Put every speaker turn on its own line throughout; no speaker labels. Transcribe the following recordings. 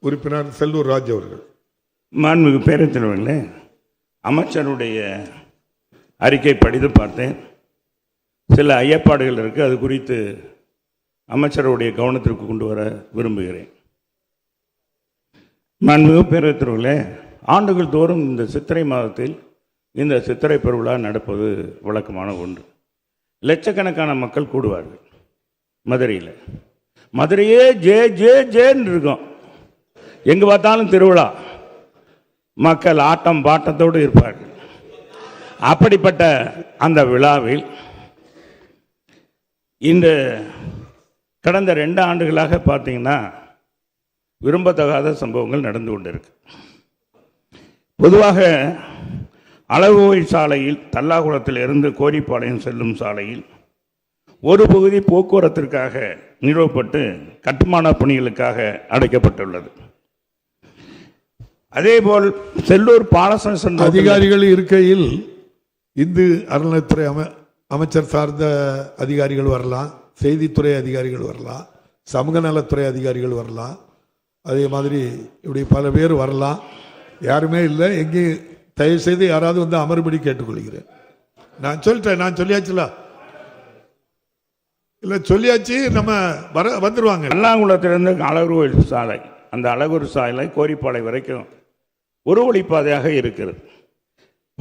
உறுப்பினர் செல்லூர் ராஜ் அவர்கள்.
மாண்புமிகு பேரத்தலைவர்களே அமைச்சருடைய அறிக்கை படித்து பார்த்தேன். சில ஐயப்பாடுகள் இருக்குது அது குறித்து அமைச்சருடைய கவனத்திற்கு கொண்டு வர விரும்புகிறேன். மாண்புமிகு பேரத்தலைவர்களே ஆண்டுகள் தோறும் இந்த சித்திரை மாதத்தில் இந்த சித்திரை பெருவிழா நடப்பது வழக்கமான ஒன்று. லட்சக்கணக்கான மக்கள் கூடுவார்கள் மதுரையில். மதுரையே ஜே ஜே ஜேன்னு இருக்கும். எங்கே பார்த்தாலும் திருவிழா. மக்கள் ஆட்டம் பாட்டத்தோடு இருப்பார்கள். அப்படிப்பட்ட அந்த விழாவில் இந்த கடந்த ரெண்டு ஆண்டுகளாக பார்த்தீங்கன்னா விரும்பத்தகாத சம்பவங்கள் நடந்து கொண்டிருக்கு. பொதுவாக அளவுகோல் சாலையில் தல்லாகுளத்தில் இருந்து கோரிப்பாளையம் செல்லும் சாலையில் ஒரு பகுதி போக்குவரத்திற்காக நிறுவப்பட்டு கட்டுமான பணிகளுக்காக அடைக்கப்பட்டுள்ளது. அதேபோல் செல்லூர் பாலசன்
அதிகாரிகள் இருக்கையில் இந்து அறநிலைத்துறை அம அமைச்சர் சார்ந்த அதிகாரிகள் வரலாம் செய்தித்துறை அதிகாரிகள் வரலாம் சமூக நலத்துறை அதிகாரிகள் வரலாம். அதே மாதிரி இப்படி பல பேர் வரலாம். யாருமே இல்லை. எங்கேயும் தயவு செய்து யாராவது வந்து அமர்படி கேட்டுக்கொள்கிறேன். நான் சொல்லிட்டேன். நான் சொல்லியாச்சுல? இல்லை சொல்லியாச்சு. நம்ம வர வந்துருவாங்க.
பல்லாங்குளத்திலிருந்து அழகுர் சாலை அந்த அழகுர் சாலை கோரிப்பாளை வரைக்கும் ஒரு வழிப்பாதையாக இருக்கிறது.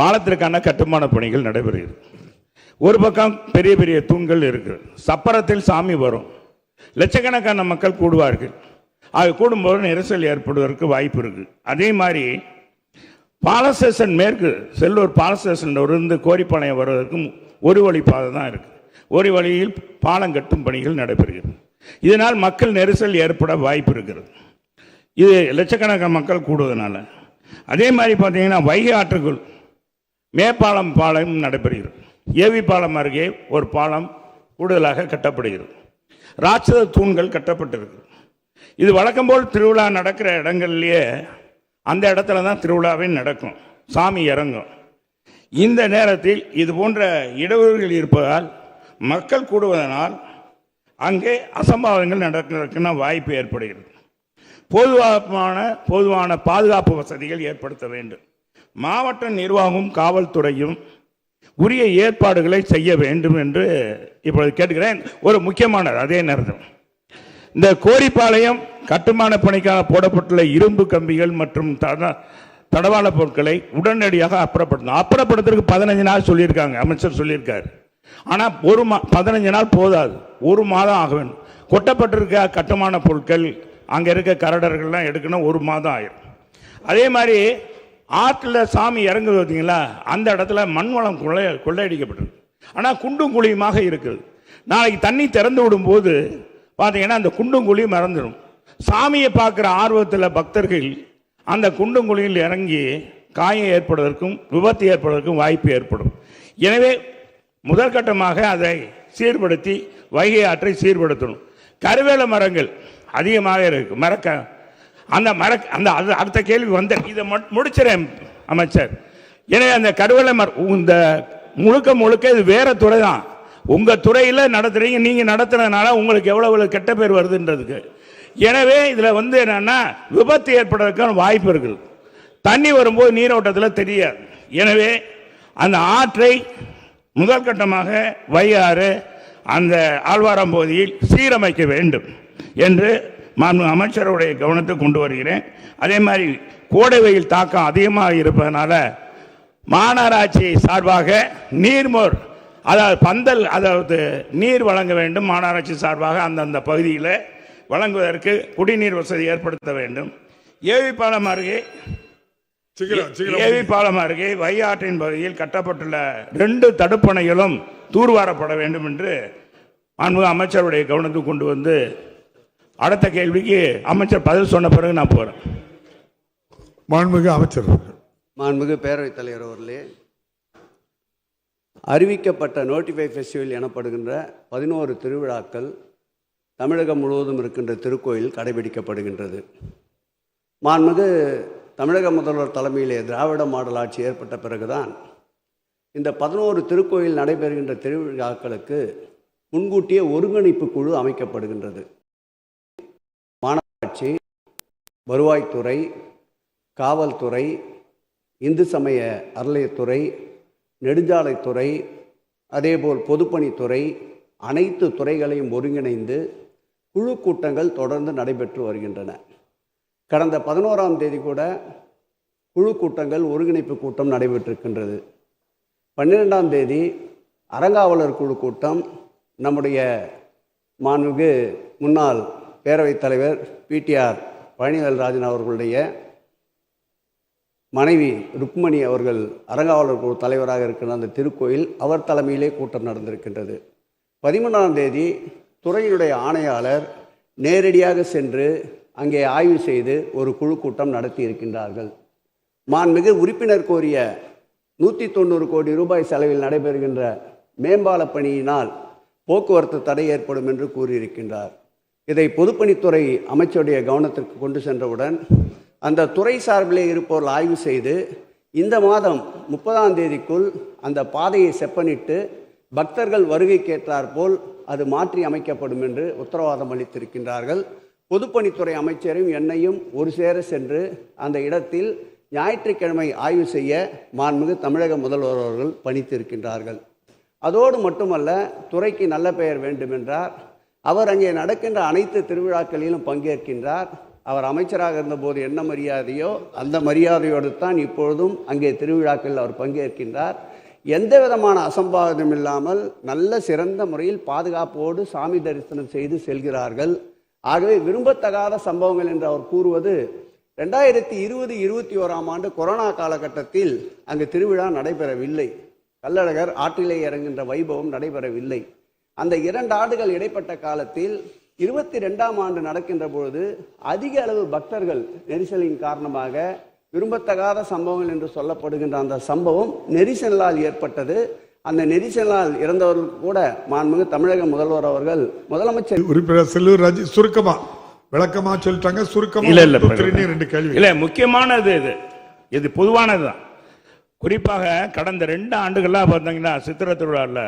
பாலத்திற்கான கட்டுமான பணிகள் நடைபெறுகிறது. ஒரு பக்கம் பெரிய பெரிய தூண்கள் இருக்கிறது. சப்பரத்தில் சாமி வரும். லட்சக்கணக்கான மக்கள் கூடுவார்கள். அது கூடும்போது நெரிசல் ஏற்படுவதற்கு வாய்ப்பு இருக்கு. அதே மாதிரி பாலஸ்டேஷன் மேற்கு செல்லூர் பாலஸ்டேஷன் இருந்து கோரிப்பாளையம் வருவதற்கும் ஒரு வழிப்பாதை தான் இருக்கு. ஒரு வழியில் பாலம் கட்டும் பணிகள் நடைபெறுகிறது. இதனால் மக்கள் நெரிசல் ஏற்பட வாய்ப்பு இருக்கிறது. இது லட்சக்கணக்கான மக்கள் கூடுவதனால. அதே மாதிரி பார்த்தீங்கன்னா வைகை ஆற்றுக்குள் மேப்பாலம் பாலம் நடைபெறுகிறது. ஏவி பாலம் அருகே ஒரு பாலம் கூடுதலாக கட்டப்படுகிறது. ராட்சத தூண்கள் கட்டப்பட்டிருக்கு இது வழக்கம் போல் திருவிழா நடக்கிற இடங்கள்லேயே அந்த இடத்துல தான் திருவிழாவே நடக்கும். சாமி இறங்கும். இந்த நேரத்தில் இது போன்ற இடஒதுகள் இருப்பதால் மக்கள் கூடுவதனால் அங்கே அசம்பாவிதங்கள் நடக்கிறதுக்குன்னா வாய்ப்பு ஏற்படுகிறது. பொதுவான பொதுவான பாதுகாப்பு வசதிகள் ஏற்படுத்த வேண்டும். மாவட்ட நிர்வாகம் காவல்துறையும் உரிய ஏற்பாடுகளை செய்ய வேண்டும் என்று இப்பொழுது கேட்கிறேன் ஒரு முக்கியமானது அதே நேரத்தில். இந்த கோரிப்பாளையம் கட்டுமான பணிக்காக போடப்பட்டுள்ள இரும்பு கம்பிகள் மற்றும் தட தடவாள பொருட்களை உடனடியாக அப்புறப்படுத்தணும். அப்புறப்படுத்துறதுக்கு பதினஞ்சு நாள் சொல்லியிருக்காங்க அமைச்சர் சொல்லியிருக்காரு. ஆனால் ஒரு மா பதினஞ்சு நாள் போதாது. ஒரு மாதம் ஆக வேண்டும். கொட்டப்பட்டிருக்க கட்டுமான பொருட்கள் அங்கே இருக்க கரடர்கள்லாம் எடுக்கணும் ஒரு மாதம் ஆயிரும். அதே மாதிரி ஆற்றுல சாமி இறங்குது பார்த்தீங்களா அந்த இடத்துல மண் வளம் கொள்ளை கொள்ளையடிக்கப்பட்டிருக்கு ஆனால் குண்டும் குழியுமாக இருக்குது. நாளைக்கு தண்ணி திறந்து விடும்போது பார்த்தீங்கன்னா அந்த குண்டும் குழியும் மறந்துடும் சாமியை பார்க்குற ஆர்வத்தில் பக்தர்கள் அந்த குண்டும் குழியில் இறங்கி காயம் ஏற்படுவதற்கும் விபத்து ஏற்படுவதற்கும் வாய்ப்பு ஏற்படும். எனவே முதற்கட்டமாக அதை சீர்படுத்தி வைகை ஆற்றை சீர்படுத்தணும். கருவேல மரங்கள் அதிகமாக இருக்கு. மறக்க. அந்த மறக்க அந்த அது அடுத்த கேள்வி வந்த இதை முடிச்சிடேன் அமைச்சர். எனவே அந்த கருவலை மரம் இந்த முழுக்க முழுக்க இது வேற துறை தான். உங்க துறையில் நடத்துறீங்க நீங்க நடத்துறதுனால உங்களுக்கு எவ்வளவு எவ்வளோ கெட்ட பேர் வருதுன்றதுக்கு. எனவே இதில் வந்து என்னன்னா விபத்து ஏற்படுறதுக்கான வாய்ப்பு இருக்குது. தண்ணி வரும்போது நீரோட்டத்தில் தெரியாது. எனவே அந்த ஆற்றை முதல் கட்டமாக வையாறு அந்த ஆழ்வாரம்பகுதியில் சீரமைக்க வேண்டும். என்று மாண்பு அமைச்சருடைய கவனத்துக்கு கொண்டு வருகிறேன். அதே மாதிரி கோடை வெயில் தாக்கம் அதிகமாக இருப்பதனால மாநகராட்சி சார்பாக நீர்மோர் அதாவது பந்தல் அதாவது நீர் வழங்க வேண்டும் மாநகராட்சி சார்பாக அந்தந்த பகுதியில் வழங்குவதற்கு குடிநீர் வசதி ஏற்படுத்த வேண்டும். ஏவி பாலம் அருகே
சீக்கிரம் சீக்கிரம்
ஏவி பாலம் அருகே வையாற்றின் பகுதியில் கட்டப்பட்டுள்ள ரெண்டு தடுப்பணைகளும் தூர்வாரப்பட வேண்டும் என்று மாண்புமிகு அமைச்சருடைய கவனத்துக்கு கொண்டு வந்து அடுத்த கேள்விக்கு அமைச்சர் பதில் சொன்ன பிறகு நான் போறேன்.
மாண்புமிகு அமைச்சர்
மாண்புமிகு பேரவைத் தலைவர் அவர்களே அறிவிக்கப்பட்ட நோட்டிஃபை ஃபெஸ்டிவல் எனப்படுகின்ற பதினோரு திருவிழாக்கள் தமிழகம் முழுவதும் இருக்கின்ற திருக்கோயில் கடைபிடிக்கப்படுகின்றது. மாண்புமிகு தமிழக முதல்வர் தலைமையிலே திராவிட மாடல் ஆட்சி ஏற்பட்ட பிறகுதான் இந்த பதினோரு திருக்கோயில் நடைபெறுகின்ற திருவிழாக்களுக்கு முன்கூட்டியே ஒருங்கிணைப்பு குழு அமைக்கப்படுகின்றது மாநகராட்சி வருவாய்த்துறை காவல்துறை இந்து சமய அறநிலையத்துறை நெடுஞ்சாலைத்துறை அதேபோல் பொதுப்பணித்துறை அனைத்து துறைகளையும் ஒருங்கிணைந்து குழு கூட்டங்கள் தொடர்ந்து நடைபெற்று வருகின்றன. கடந்த பதினோராம் தேதி கூட குழு கூட்டங்கள் ஒருங்கிணைப்பு கூட்டம் நடைபெற்றிருக்கின்றது. பன்னிரெண்டாம் தேதி அறங்காவலர் குழு கூட்டம் நம்முடைய மாண்புமிகு முன்னாள் பேரவைத் தலைவர் பிடிஆர் பழனிவேல்ராஜன் அவர்களுடைய மனைவி ருக்மணி அவர்கள் அரங்காவலர் குழு தலைவராக இருக்கிற அந்த திருக்கோயில் அவர் தலைமையிலே கூட்டம் நடந்திருக்கின்றது. பதிமூணாம் தேதி துறையினுடைய ஆணையாளர் நேரடியாக சென்று அங்கே ஆய்வு செய்து ஒரு குழு கூட்டம் நடத்தி இருக்கின்றார்கள். மாண்புமிகு உறுப்பினர் கோரிய நூற்றி தொண்ணூறு கோடி ரூபாய் செலவில் நடைபெறுகின்ற மேம்பால பணியினால் போக்குவரத்து தடை ஏற்படும் என்று கூறியிருக்கின்றார். இதை பொதுப்பணித்துறை அமைச்சருடைய கவனத்திற்கு கொண்டு சென்றவுடன் அந்த துறை சார்பிலே இருப்பவர்கள் ஆய்வு செய்து இந்த மாதம் முப்பதாம் தேதிக்குள் அந்த பாதையை செப்பனிட்டு பக்தர்கள் வருகைக்கேற்றாற்போல் அது மாற்றி அமைக்கப்படும் என்று உத்தரவாதம் அளித்திருக்கின்றார்கள். பொதுப்பணித்துறை அமைச்சரையும் என்னையும் ஒரு சேர சென்று அந்த இடத்தில் ஞாயிற்றுக்கிழமை ஆய்வு செய்ய மாண்புமிகு தமிழக முதல்வர் அவர்கள் பணித்திருக்கின்றார்கள். அதோடு மட்டுமல்ல துறைக்கு நல்ல பெயர் வேண்டுமென்றார். அவர் அங்கே நடக்கின்ற அனைத்து திருவிழாக்களிலும் பங்கேற்கின்றார். அவர் அமைச்சராக இருந்தபோது என்ன மரியாதையோ அந்த மரியாதையோடு தான் இப்பொழுதும் அங்கே திருவிழாக்களில் அவர் பங்கேற்கின்றார். எந்த விதமான அசம்பாவிதம் இல்லாமல் நல்ல சிறந்த முறையில் பாதுகாப்போடு சாமி தரிசனம் செய்து செல்கிறார்கள். ஆகவே விரும்பத்தகாத சம்பவங்கள் என்று அவர் கூறுவது ரெண்டாயிரத்தி இருபது இருபத்தி ஓராம் ஆண்டு கொரோனா காலகட்டத்தில் அங்கு திருவிழா நடைபெறவில்லை. கள்ளழகர் ஆற்றிலே இறங்குகின்ற வைபவம் நடைபெறவில்லை. அந்த இரண்டு ஆண்டுகள் இடைப்பட்ட காலத்தில் இருபத்தி ரெண்டாம் ஆண்டு நடக்கின்ற பொழுது அதிக அளவு பக்தர்கள் நெரிசலின் காரணமாக விரும்பத்தகாத சம்பவங்கள் என்று சொல்லப்படுகின்ற அந்த சம்பவம் நெரிசலால் ஏற்பட்டது. அந்த நெரிசலால் இறந்தவர்கள் கூட மாண்புமிகு தமிழக முதல்வர் அவர்கள் முதலமைச்சர்
உறுப்பினர் செல்லூர் ராஜு சுருக்கமா விளக்கமா சொல்லிட்டாங்க சுருக்கமா
இல்ல இல்ல
ரெண்டு கேள்வி.
இல்ல முக்கியமானது இது. இது பொதுவானதுதான். குறிப்பாக கடந்த ரெண்டு ஆண்டுகளா பார்த்தீங்கன்னா சித்திரை திருவிழாவில்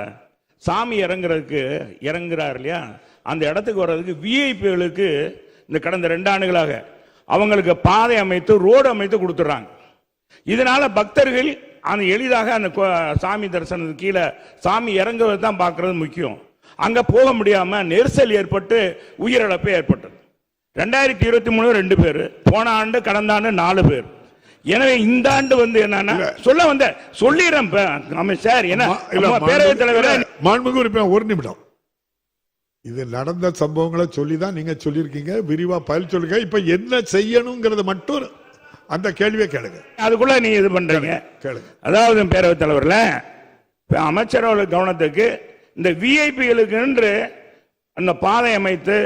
சாமி இறங்குறதுக்கு இறங்குறார் இல்லையா? அந்த இடத்துக்கு வர்றதுக்கு விஐபிகளுக்கு இந்த கடந்த ரெண்டு ஆண்டுகளாக அவங்களுக்கு பாதை அமைத்து ரோடு அமைத்து கொடுத்துட்றாங்க. இதனால பக்தர்கள் அந்த எளிதாக அந்த கோ- சாமி தரிசனத்துக்கு கீழே சாமி இறங்குவது தான் பார்க்கறது முக்கியம். அங்கே போக முடியாம நெரிசல் ஏற்பட்டு உயிரிழப்பு ஏற்பட்டது. ரெண்டாயிரத்தி இருபத்தி மூணு ரெண்டு பேர் போன ஆண்டு கடந்த ஆண்டு நாலு பேர். எனவே இந்த ஆண்டு வந்து என்னன்னா சொல்ல வந்த சொல்லிடுறேன் இப்ப. அமைச்சர் என்ன நம்ம பேரவைத் தலைவரே
மாண்புமிகு உறுப்பினர் ஒரு நிமிடம். இது நடந்த சம்பவங்களை சொல்லி தான் நீங்க சொல்லியிருக்கீங்க. விரிவா பதில் சொல்லுங்க. இப்ப என்ன செய்யணுங்கிறத மட்டும் அந்த கேள்வியை கேளுங்க.
அதுக்குள்ள நீ இது பண்றீங்க.
கேளுங்க
அதாவது பேரவைத் தலைவர்ல அமைச்சரவை கவனத்துக்கு இந்த விஐபிகளுக்கு என்று அந்த பாதை அமைத்து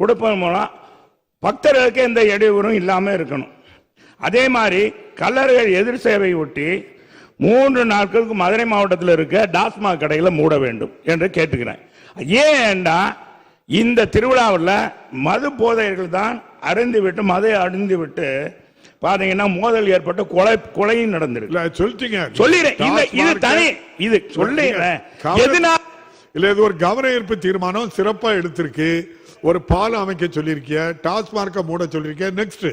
கொடுப்பதன் மூலம் பக்தர்களுக்கு எந்த இடையூறும் இல்லாம இருக்கணும். அதே மாதிரி கல்லர்கள் எதிர் சேவை ஒட்டி மூன்று நாட்களுக்கு மதுரை மாவட்டத்தில் இருக்க டாஸ்மாக் கடைகளை மூட வேண்டும் என்று கேட்டுக்கிறேன். ஏன்டா இந்த திருவிழாவில் மது போதையர்கள் தான் அருந்தி விட்டு மதை அருந்தி விட்டு பாத்தீங்கன்னா மோதல் ஏற்பட்டு கொலை கொலையும் நடந்திருக்கு.
இல்ல சொல்லிட்டீங்க.
சொல்லிடுறேன். இது தனி இது சொல்லிடுறேன். எதுனா
இல்ல இது ஒரு கவன ஈர்ப்பு தீர்மானம் சிறப்பா எடுத்திருக்கு. ஒரு பாலம் அமைக்க சொல்லியிருக்கிய டாஸ்மார்க்க மூட சொல்லியிருக்கிய நெக்ஸ்ட்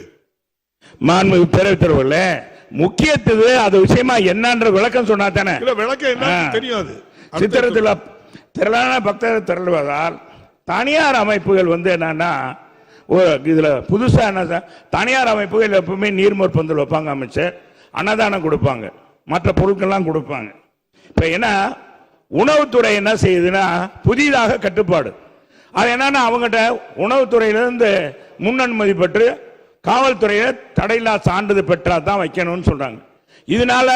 மாண்பு பேரவைத் தலைவர்ல முக்கியத்துவம் அது விஷயமா என்னன்ற விளக்கம் சொன்னா தானே
விளக்கம் என்ன. தெரியாது.
சித்திரத்தில் திரளான பக்தர்கள் திரளுவதால் தனியார் அமைப்புகள் வந்து என்னன்னா ஒரு இதுல புதுசா என்ன தனியார் அமைப்புகள் எப்பவுமே நீர்மோர் பந்தல் வைப்பாங்க அமைச்சர் அன்னதானம் கொடுப்பாங்க. மற்ற பொருட்கள்லாம் கொடுப்பாங்க. இப்ப என்ன உணவுத்துறை என்ன செய்யுதுன்னா புதிதாக கட்டுப்பாடு. அது என்னன்னா அவங்ககிட்ட உணவுத்துறையிலிருந்து முன் அனுமதி பெற்று காவல்துறையில தடையில்லா சான்றிதழ் பெற்றா தான் வைக்கணும்னு சொல்றாங்க. இதனால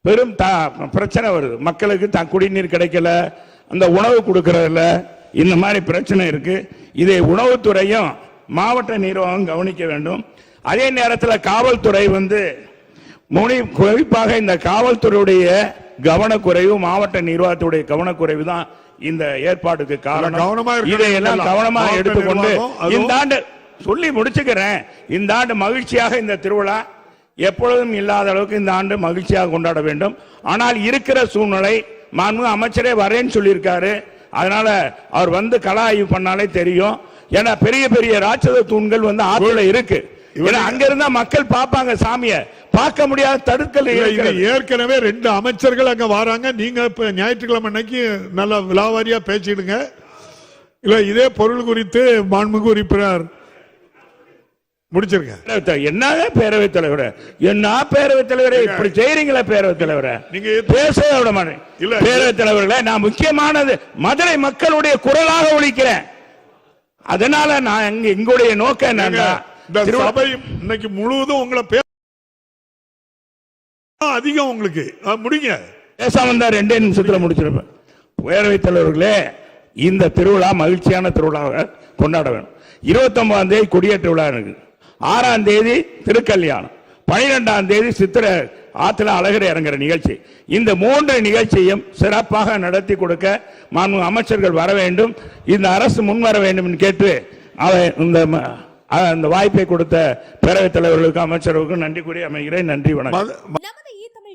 பெரும் த- பிரச்சனை வருது. மக்களுக்கு த குடிநீர் கிடைக்கல அந்த உணவு கொடுக்கறதில்ல. இந்த மாதிரி பிரச்சனை இருக்கு. இதை உணவுத்துறையும் மாவட்ட நிர்வாகம் கவனிக்க வேண்டும். அதே நேரத்தில் காவல்துறை வந்து முனி குறிப்பாக இந்த காவல்துறையுடைய கவனக்குறைவு மாவட்ட நிர்வாகத்துடைய கவனக்குறைவு தான் இந்த ஏற்பாடுக்கு காரணம். இதையெல்லாம்
இதெல்லாம்.
கவனமா
மாவட்ட
எடுத்துக்கொண்டு இந்த ஆண்டு சொல்லி முடிச்சுக்கிறேன். இந்த ஆண்டு மகிழ்ச்சியாக இந்த திருவிழா எப்பொழுதும் இல்லாத அளவுக்கு இந்த ஆண்டு மகிழ்ச்சியாக கொண்டாட வேண்டும். ஆனால் இருக்கிற சூழ்நிலை மாண்பு அமைச்சரே வரேன்னு சொல்லியிருக்காரு. அதனால அவர் வந்து கலா ஆய்வு பண்ணாலே தெரியும். ஏன்னா பெரிய பெரிய ராட்சத தூண்கள் வந்து ஆற்றுல இருக்கு. அங்க இருந்தா மக்கள் பார்ப்பாங்க சாமிய. பார்க்க முடியாத தடுக்கல்.
ஏற்கனவே ரெண்டு அமைச்சர்கள் அங்க வராங்க. நீங்க இப்ப ஞாயிற்றுக்கிழமை அன்னைக்கு நல்லா விலாவாரியா பேசிடுங்க. இல்ல இதே பொருள் குறித்து மாண்புமிகு உறுப்பினர்
தலைவர், என்னங்க பேரவைத் தலைவரே? என்ன பேரவைத் தலைவரே? இப்படி செய்றீங்களா பேரவைத் தலைவரே?
நீங்க
பேசவே விட மாட்டேன்.
இல்ல.
பேரவைத் தலைவர்களே நான் முக்கியமானது மதுரை மக்களுடைய குரலாக ஒழிக்கிறேன். அதனால நான் இங்க எங்களுடைய நோக்கம் என்னன்னா
சபை இன்னைக்கு முழுவதும் உங்களை பே அதிகம் உங்களுக்கு. முடிங்க.
பேசாம ரெண்டே நிமிஷத்துல முடிச்சிருப்பேன். பேரவைத் தலைவர்களே இந்த திருவிழா மகிழ்ச்சியான திருவிழாவை கொண்டாட வேணும். இருபத்தி ஒன்பதாம் தேதி கொடியேற்ற விழா இருக்கு. ஆறாம் தேதி திருக்கல்யாணம். பனிரெண்டாம் தேதி சித்திர ஆத்துல அழகர் இறங்குற நிகழ்ச்சி. இந்த மூன்று நிகழ்ச்சியும் சிறப்பாக நடத்தி கொடுக்க மாண்பு அமைச்சர்கள் வர வேண்டும். இந்த அரசு முன் வர வேண்டும் என்று கேட்டு அவை இந்த அந்த வாய்ப்பை கொடுத்த பேரவைத் தலைவர்களுக்கும் அமைச்சர்களுக்கும் நன்றி கூறி அமைகிறேன். நன்றி வணக்கம்.